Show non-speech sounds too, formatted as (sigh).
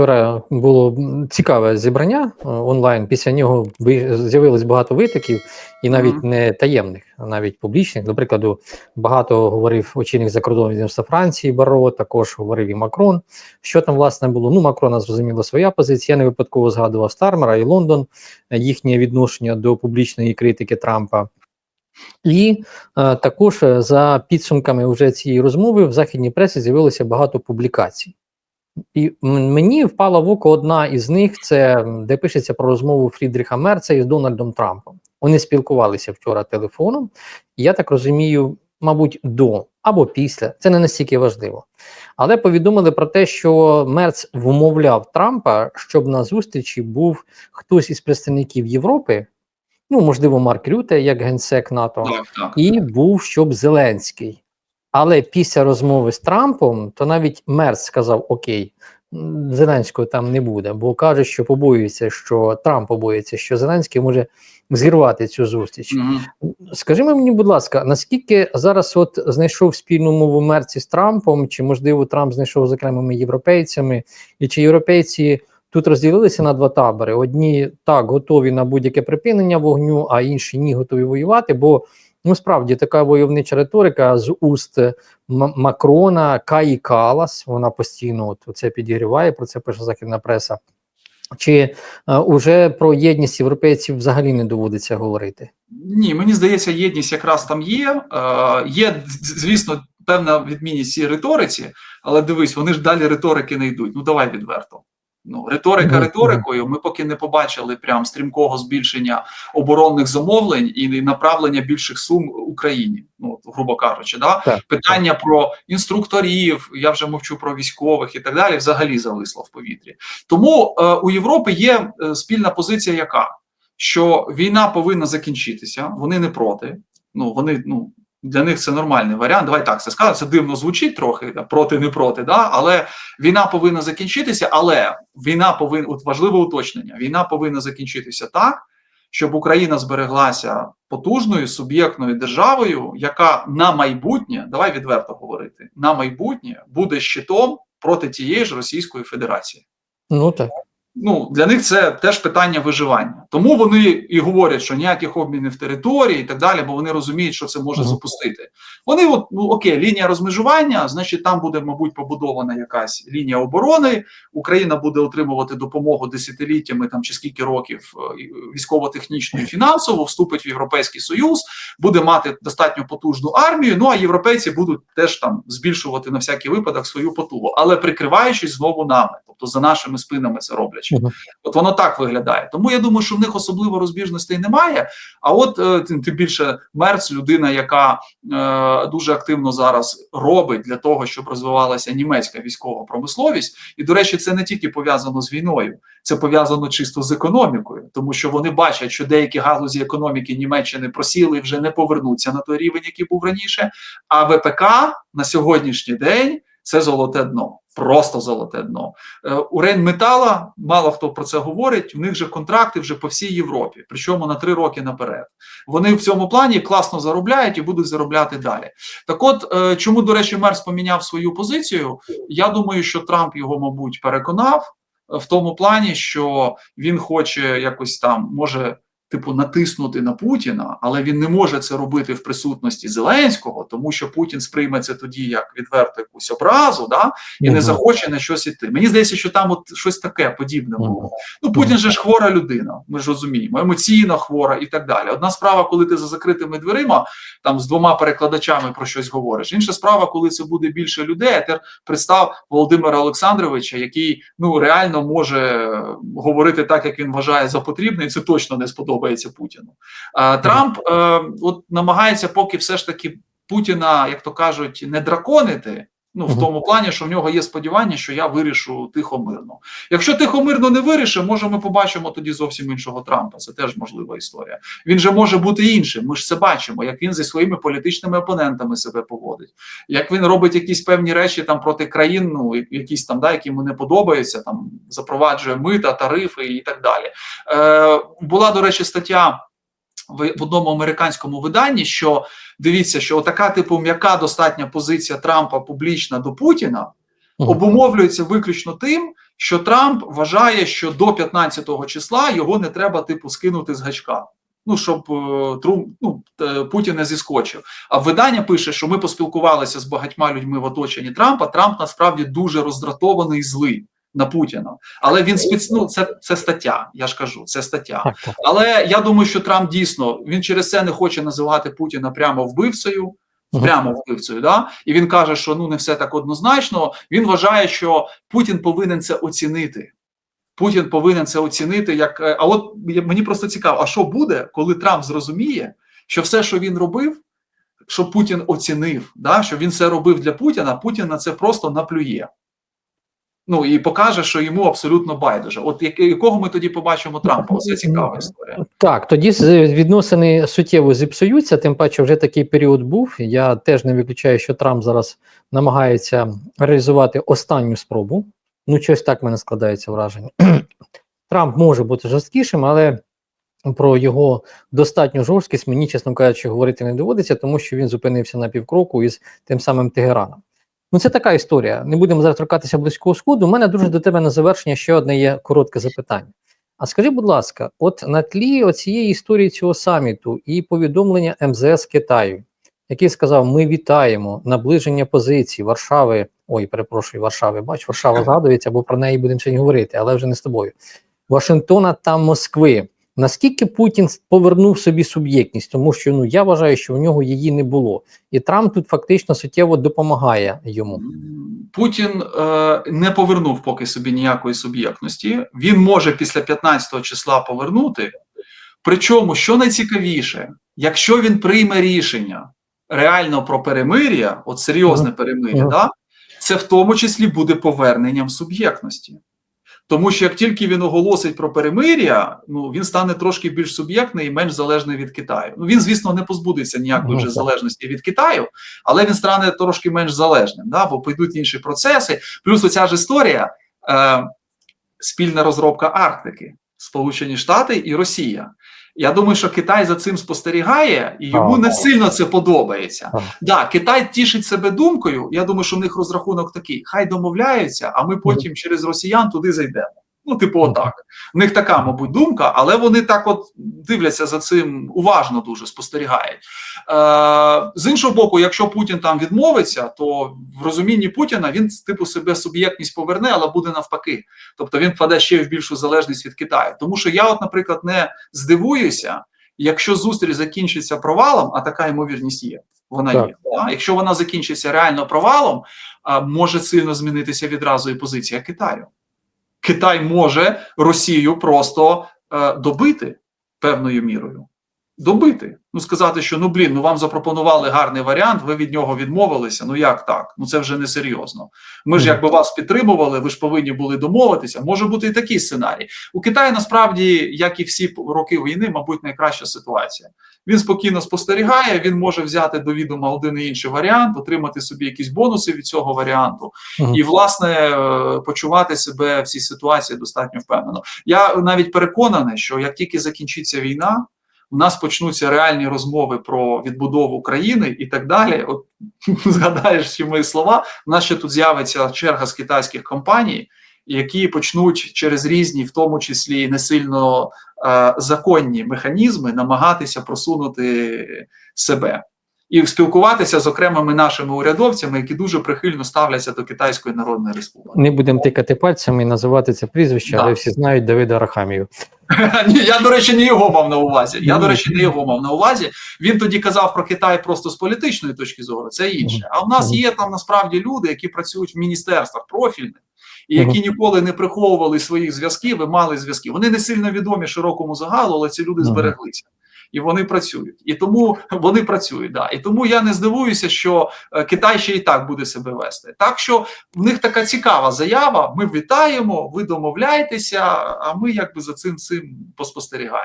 Вчора було цікаве зібрання е, онлайн. Після нього ви- з'явилось багато витоків, і навіть Мгм. не таємних, а навіть публічних. До прикладу, багато говорив очільник закордонного відомства Франції Баро, також говорив і Макрон. Що там власне було? Ну, Макрона зрозуміло своя позиція. Я не випадково згадував Стармера і Лондон, е, їхнє відношення до публічної критики Трампа. І е, також е, за підсумками вже цієї розмови в західній пресі з'явилося багато публікацій. І мені впала в око одна із них, це де пишеться про розмову Фрідріха Мерца із Дональдом Трампом. Вони спілкувалися вчора телефоном, і я так розумію, мабуть, до або після. Це не настільки важливо. Але повідомили про те, що Мерц вмовляв Трампа, щоб на зустрічі був хтось із представників Європи, ну можливо, Марк Рюте, як генсек НАТО, Так, так. і був щоб Зеленський. Але після розмови з Трампом, то навіть Мерц сказав: Окей, Зеленського там не буде, бо каже, що побоюється, що Трамп побоюється, що Зеленський може зірвати цю зустріч. Мгм. Скажи мені, будь ласка, наскільки зараз от знайшов спільну мову Мерці з Трампом, чи можливо Трамп знайшов з окремими європейцями, і чи європейці тут розділилися на два табори? Одні так готові на будь-яке припинення вогню, а інші ні готові воювати. Бо ну справді така войовнича риторика з уст Макрона, Каї Калас, вона постійно от це підігріває. Про це пише західна преса. Чи е, уже про єдність європейців взагалі не доводиться говорити? Ні, мені здається, єдність якраз там є. Е, є, звісно, певна відмінність цій риториці, але дивись, вони ж далі риторики не йдуть. Ну давай відверто. Ну, риторика риторикою. Ми поки не побачили прям стрімкого збільшення оборонних замовлень і направлення більших сум Україні. Ну, грубо кажучи, да Так, питання про інструкторів, я вже мовчу про військових і так далі, взагалі зависло в повітрі. Тому е, у Європи є е, спільна позиція, яка що війна повинна закінчитися, вони не проти. Ну вони ну для них це нормальний варіант. Давай так це сказати. Це дивно звучить трохи да, проти, не проти. Да? Але війна повинна закінчитися. Але війна повинна от важливе уточнення: війна повинна закінчитися так, щоб Україна збереглася потужною суб'єктною державою, яка на майбутнє, давай відверто говорити, на майбутнє буде щитом проти тієї ж Російської Федерації. Ну так. Ну для них це теж питання виживання. Тому вони і говорять, що ніяких обмінів території і так далі, бо вони розуміють, що це може запустити. Вони, от ну окей, лінія розмежування, значить, там буде, мабуть, побудована якась лінія оборони. Україна буде отримувати допомогу десятиліттями там чи скільки років військово-технічну і фінансово, вступить в Європейський Союз, буде мати достатньо потужну армію. Ну а європейці будуть теж там збільшувати на всякий випадок свою потугу, але прикриваючись знову нами, тобто за нашими спинами це роблячи. От воно так виглядає. Тому я думаю, що в них особливо розбіжностей немає. А от е, тим тим більше Мерц, людина, яка е, дуже активно зараз робить для того, щоб розвивалася німецька військова промисловість. І до речі, це не тільки пов'язано з війною, це пов'язано чисто з економікою, тому що вони бачать, що деякі галузі економіки Німеччини просіли і вже не повернуться на той рівень, який був раніше. А ВПК на сьогоднішній день це золоте дно. Просто золоте дно. Е, У Рейнметала мало хто про це говорить. У них же контракти вже по всій Європі, причому на три роки наперед. Вони в цьому плані класно заробляють і будуть заробляти далі. Так, от е, чому, до речі, Мерс поміняв свою позицію? Я думаю, що Трамп його, мабуть, переконав е, в тому плані, що він хоче якось там може. Типу натиснути на Путіна, але він не може це робити в присутності Зеленського, тому що Путін сприйме це тоді як відверто якусь образу, да і не захоче на щось іти. Мені здається, що там от щось таке подібне було. Ну Путін же ж хвора людина. Ми ж розуміємо, емоційно хвора і так далі. Одна справа, коли ти за закритими дверима там з двома перекладачами про щось говориш. Інша справа, коли це буде більше людей. А тепер представ Володимира Олександровича, який ну реально може е, говорити так, як він вважає за потрібне, і це точно не сподобається Путіну. А, Трамп е, от намагається поки все ж таки Путіна, як то кажуть, не драконити. Ну, в тому плані, що в нього є сподівання, що я вирішу тихо мирно. Якщо тихо мирно не вирішить, може ми побачимо тоді зовсім іншого Трампа. Це теж можлива історія. Він же може бути іншим. Ми ж це бачимо, як він зі своїми політичними опонентами себе поводить, як він робить якісь певні речі там проти країн, ну якісь там, да, які йому не подобаються, там запроваджує мита, тарифи і так далі. Е, була, до речі, стаття в одному американському виданні, що дивіться, що така типу м'яка достатня позиція Трампа публічна до Путіна обумовлюється виключно тим, що Трамп вважає, що до 15-го числа його не треба типу скинути з гачка. Ну, щоб е, Трум, ну, е, Путін не зіскочив. А видання пише, що ми поспілкувалися з багатьма людьми в оточенні Трампа. Трамп насправді дуже роздратований і злий на Путіна. Але він спец... ну, це, це стаття. Я ж кажу, це стаття. Але я думаю, що Трамп дійсно він через це не хоче називати Путіна прямо вбивцею. Прямо вбивцею, да і він каже, що ну не все так однозначно. Він вважає, що Путін повинен це оцінити. Путін повинен це оцінити. Як е, а от мені просто цікаво, а що буде, коли Трамп зрозуміє, що все, що він робив, що Путін оцінив, да, що він це робив для Путіна, Путін на це просто наплює. Ну і покаже, що йому абсолютно байдуже. От якого ми тоді побачимо Трампа? Оце цікава історія. Так, тоді відносини суттєво зіпсуються, тим паче вже такий період був. Я теж не виключаю, що Трамп зараз намагається реалізувати останню спробу. Ну, щось так в мене складається враження. (clears throat) Трамп може бути жорсткішим, але про його достатню жорсткість мені, чесно кажучи, говорити не доводиться, тому що він зупинився на півкроку із тим самим Тегераном. Ну, це така історія. Не будемо зараз торкатися близького сходу. У мене дуже до тебе на завершення ще одне є коротке запитання. А скажи, будь ласка, от на тлі оцієї історії цього саміту і повідомлення МЗС Китаю, який сказав: ми вітаємо наближення позицій Варшави. Ой, перепрошую, Варшави. Бач, Варшава згадується, бо про неї будемо сьогодні говорити, але вже не з тобою. Вашингтона та Москви. Наскільки Путін повернув собі суб'єктність, тому що ну я вважаю, що в нього її не було, і Трамп тут фактично суттєво допомагає йому. Путін е, не повернув поки собі ніякої суб'єктності. Він може після 15 числа повернути. Причому, що найцікавіше, якщо він прийме рішення реально про перемир'я, от серйозне перемир'я, да, це в тому числі буде поверненням суб'єктності. Тому що як тільки він оголосить про перемир'я, ну він стане трошки більш суб'єктний і менш залежний від Китаю. Ну він, звісно, не позбудеться ніякої Ну, вже залежності від Китаю, але він стане трошки менш залежним, да, бо підуть інші процеси. Плюс оця ж історія, е, спільна розробка Арктики, Сполучені Штати і Росія. Я думаю, що Китай за цим спостерігає, і йому не сильно це подобається. Так. Да, Китай тішить себе думкою. Я думаю, що в них розрахунок такий: хай домовляються, а ми потім через росіян туди зайдемо. Ну, типу, отак. В них така, мабуть, думка, але вони так от дивляться за цим уважно дуже спостерігають. Е, з іншого боку, якщо Путін там відмовиться, то в розумінні Путіна він типу себе суб'єктність поверне, але буде навпаки. Тобто він впаде ще в більшу залежність від Китаю. Тому що я, от, наприклад, не здивуюся, якщо зустріч закінчиться провалом, а така ймовірність є. Вона Так. є. Да? Якщо вона закінчиться реально провалом, може сильно змінитися відразу і позиція Китаю. Китай може Росію просто е, добити певною мірою. Добити. Ну, сказати, що ну блін, ну вам запропонували гарний варіант, ви від нього відмовилися. Ну як так? Ну це вже не серйозно. Ми ж якби вас підтримували, ви ж повинні були домовитися. Може бути і такий сценарій. У Китаї насправді, як і всі роки війни, мабуть, найкраща ситуація. Він спокійно спостерігає, він може взяти до відома один і інший варіант, отримати собі якісь бонуси від цього варіанту, Мгм. і власне е, почувати себе в цій ситуації достатньо впевнено. Я навіть переконаний, що як тільки закінчиться війна, у нас почнуться реальні розмови про відбудову країни і так далі. От (laughs) згадаєш ці мої слова. У нас ще тут з'явиться черга з китайських компаній, які почнуть через різні, в тому числі не сильно е, законні механізми, намагатися просунути себе. І спілкуватися з окремими нашими урядовцями, які дуже прихильно ставляться до Китайської Народної Республіки. Не будемо тикати пальцями і називати це прізвище, Да. але всі знають Давида Рахамію. (laughs) Ні, я, до речі, не його мав на увазі. Я, до речі, не його мав на увазі. Він тоді казав про Китай просто з політичної точки зору, це інше. А в нас є там насправді люди, які працюють в міністерствах профільних, і які ніколи не приховували своїх зв'язків і мали зв'язки. Вони не сильно відомі широкому загалу, але ці люди збереглися. І вони працюють, і тому вони працюють. Да. І тому я не здивуюся, що е, Китай ще і так буде себе вести. Так що в них така цікава заява. Ми вітаємо, ви домовляєтеся, а ми якби за цим цим поспостерігаємо.